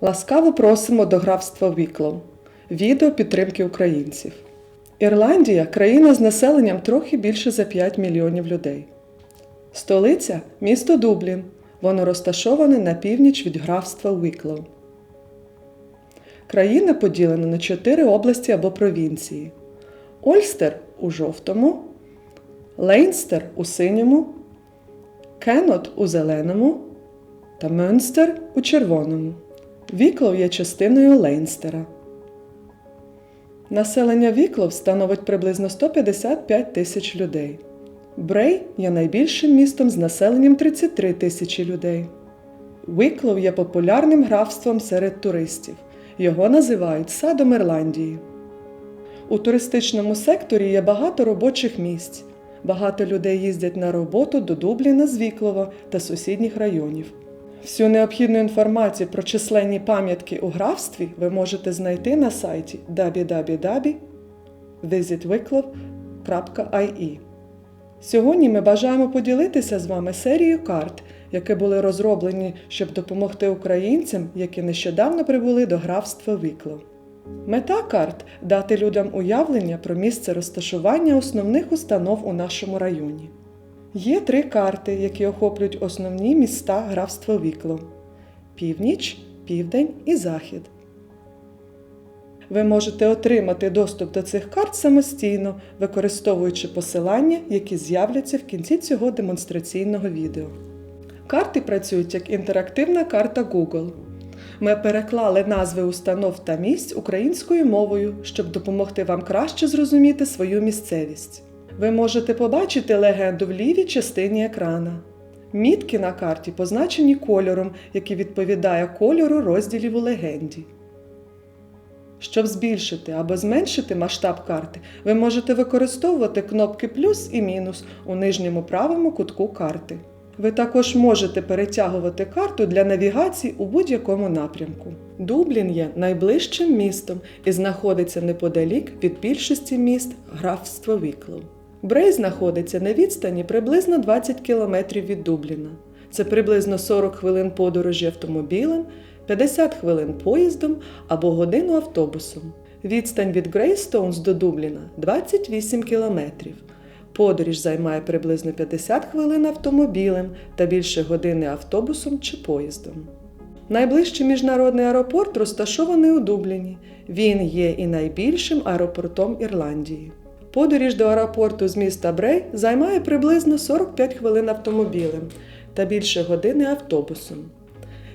Ласкаво просимо до графства Віклов. Відео підтримки українців. Ірландія країна з населенням трохи більше за 5 мільйонів людей. Столиця місто Дублін. Воно розташоване на північ від графства Віклов. Країна поділена на чотири області або провінції: Ольстер у жовтому, Лейнстер у синьому, Кенот у зеленому та Мюнстер у червоному. Віклов є частиною Лейнстера. Населення Віклов становить приблизно 155 тисяч людей. Брей є найбільшим містом з населенням 33 тисячі людей. Віклов є популярним графством серед туристів. Його називають садом Ірландії. У туристичному секторі є багато робочих місць. Багато людей їздять на роботу до Дубліна з Віклова та сусідніх районів. Всю необхідну інформацію про численні пам'ятки у графстві ви можете знайти на сайті www.visitwicklow.ie. Сьогодні ми бажаємо поділитися з вами серією карт, які були розроблені, щоб допомогти українцям, які нещодавно прибули до графства Віклов. Мета карт дати людям уявлення про місце розташування основних установ у нашому районі. Є три карти, які охоплюють основні міста графства Вікло: північ, південь і захід. Ви можете отримати доступ до цих карт самостійно, використовуючи посилання, які з'являться в кінці цього демонстраційного відео. Карти працюють як інтерактивна карта Google. Ми переклали назви установ та місць українською мовою, щоб допомогти вам краще зрозуміти свою місцевість. Ви можете побачити легенду в лівій частині екрана. Мітки на карті позначені кольором, який відповідає кольору розділів у легенді. Щоб збільшити або зменшити масштаб карти, ви можете використовувати кнопки плюс і мінус у нижньому правому кутку карти. Ви також можете перетягувати карту для навігації у будь-якому напрямку. Дублін є найближчим містом і знаходиться неподалік від більшості міст графства Віклов. Брей знаходиться на відстані приблизно 20 км від Дубліна. Це приблизно 40 хвилин подорожі автомобілем, 50 хвилин поїздом або годину автобусом. Відстань від Грейстоунс до Дубліна 28 кілометрів. Подорож займає приблизно 50 хвилин автомобілем та більше години автобусом чи поїздом. Найближчий міжнародний аеропорт розташований у Дубліні. Він є і найбільшим аеропортом Ірландії. Подорож до аеропорту з міста Брей займає приблизно 45 хвилин автомобілем та більше години автобусом.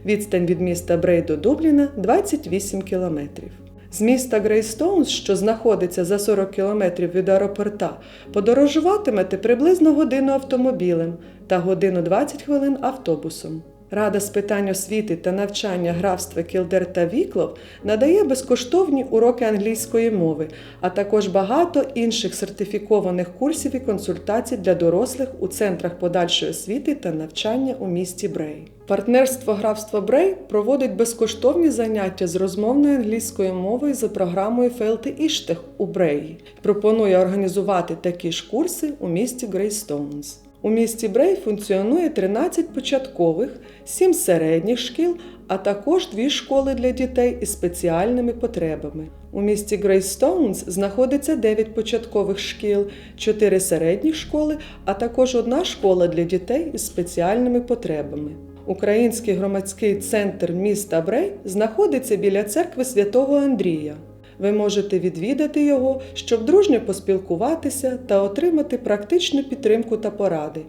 Відстань від міста Брей до Дубліна 28 кілометрів. З міста Грейстоунс, що знаходиться за 40 кілометрів від аеропорта, подорожуватимете приблизно годину автомобілем та годину 20 хвилин автобусом. Рада з питань освіти та навчання графства Кілдер та Віклов надає безкоштовні уроки англійської мови, а також багато інших сертифікованих курсів і консультацій для дорослих у центрах подальшої освіти та навчання у місті Брей. Партнерство графства Брей проводить безкоштовні заняття з розмовною англійською мовою за програмою Фелти Іштех у Бреї. Пропонує організувати такі ж курси у місті Грейстоунс. У місті Брей функціонує 13 початкових, 7 середніх шкіл, а також дві школи для дітей із спеціальними потребами. У місті Грейстоунс знаходиться 9 початкових шкіл, 4 середні школи, а також одна школа для дітей із спеціальними потребами. Український громадський центр міста Брей знаходиться біля церкви святого Андрія. Ви можете відвідати його, щоб дружньо поспілкуватися та отримати практичну підтримку та поради.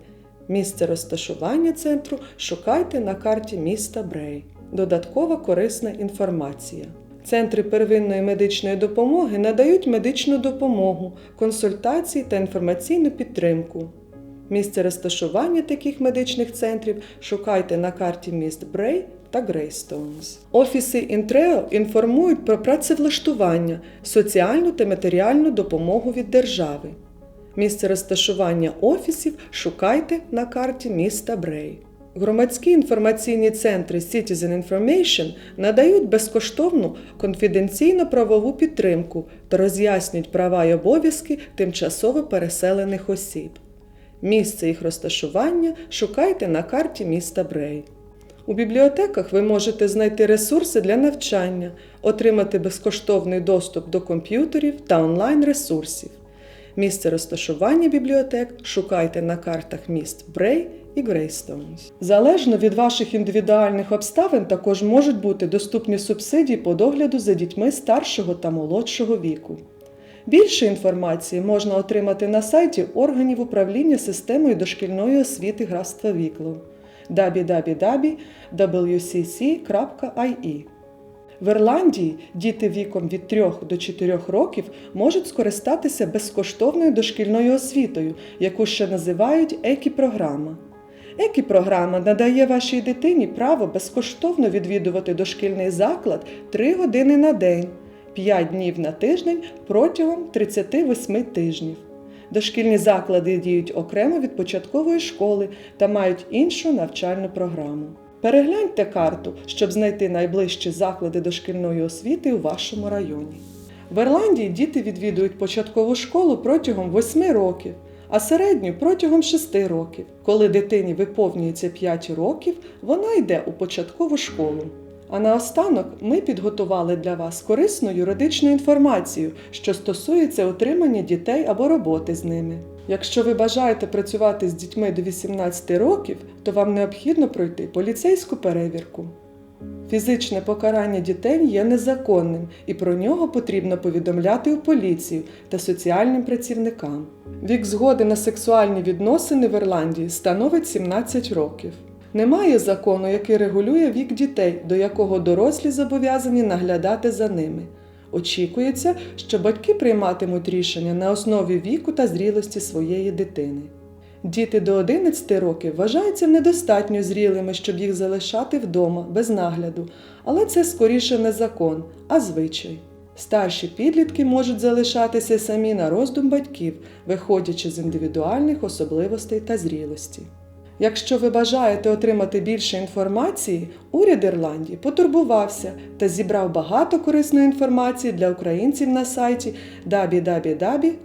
Місце розташування центру шукайте на карті міста Брей. Додаткова корисна інформація. Центри первинної медичної допомоги надають медичну допомогу, консультації та інформаційну підтримку. Місце розташування таких медичних центрів шукайте на карті міст Брей та Грейстоунс. Офіси Інтрео інформують про працевлаштування, соціальну та матеріальну допомогу від держави. Місце розташування офісів шукайте на карті міста Брей. Громадські інформаційні центри Citizen Information надають безкоштовну конфіденційну правову підтримку та роз'яснюють права й обов'язки тимчасово переселених осіб. Місце їх розташування шукайте на карті міста Брей. У бібліотеках ви можете знайти ресурси для навчання, отримати безкоштовний доступ до комп'ютерів та онлайн-ресурсів. Місце розташування бібліотек шукайте на картах міст Брей і Грейстоунс. Залежно від ваших індивідуальних обставин також можуть бути доступні субсидії по догляду за дітьми старшого та молодшого віку. Більше інформації можна отримати на сайті органів управління системою дошкільної освіти графства Вікло www.wcc.ie в Ірландії діти віком від 3 до 4 років можуть скористатися безкоштовною дошкільною освітою, яку ще називають екі-програма. Екі-програма надає вашій дитині право безкоштовно відвідувати дошкільний заклад 3 години на день, 5 днів на тиждень протягом 38 тижнів. Дошкільні заклади діють окремо від початкової школи та мають іншу навчальну програму. Перегляньте карту, щоб знайти найближчі заклади дошкільної освіти у вашому районі. В Ірландії діти відвідують початкову школу протягом 8 років, а середню протягом 6 років. Коли дитині виповнюється 5 років, вона йде у початкову школу. А наостанок ми підготували для вас корисну юридичну інформацію, що стосується утримання дітей або роботи з ними. Якщо ви бажаєте працювати з дітьми до 18 років, то вам необхідно пройти поліцейську перевірку. Фізичне покарання дітей є незаконним і про нього потрібно повідомляти у поліцію та соціальним працівникам. Вік згоди на сексуальні відносини в Ірландії становить 17 років. Немає закону, який регулює вік дітей, до якого дорослі зобов'язані наглядати за ними. Очікується, що батьки прийматимуть рішення на основі віку та зрілості своєї дитини. Діти до 11 років вважаються недостатньо зрілими, щоб їх залишати вдома без нагляду, але це скоріше не закон, а звичай. Старші підлітки можуть залишатися самі на роздум батьків, виходячи з індивідуальних особливостей та зрілості. Якщо ви бажаєте отримати більше інформації, уряд Ірландії потурбувався та зібрав багато корисної інформації для українців на сайті www.gov.ie.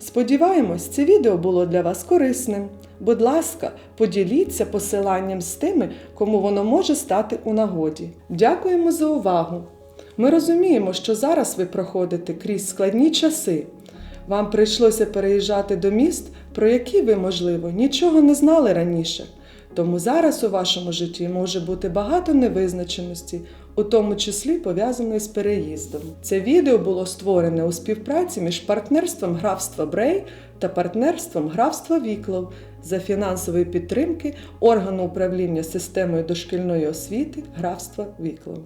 Сподіваємось, це відео було для вас корисним. Будь ласка, поділіться посиланням з тими, кому воно може стати у нагоді. Дякуємо за увагу! Ми розуміємо, що зараз ви проходите крізь складні часи. Вам прийшлося переїжджати до міст, про які ви, можливо, нічого не знали раніше. Тому зараз у вашому житті може бути багато невизначеності, у тому числі пов'язаної з переїздом. Це відео було створене у співпраці між партнерством графства Брей та партнерством графства Віклов за фінансової підтримки органу управління системою дошкільної освіти графства Віклов.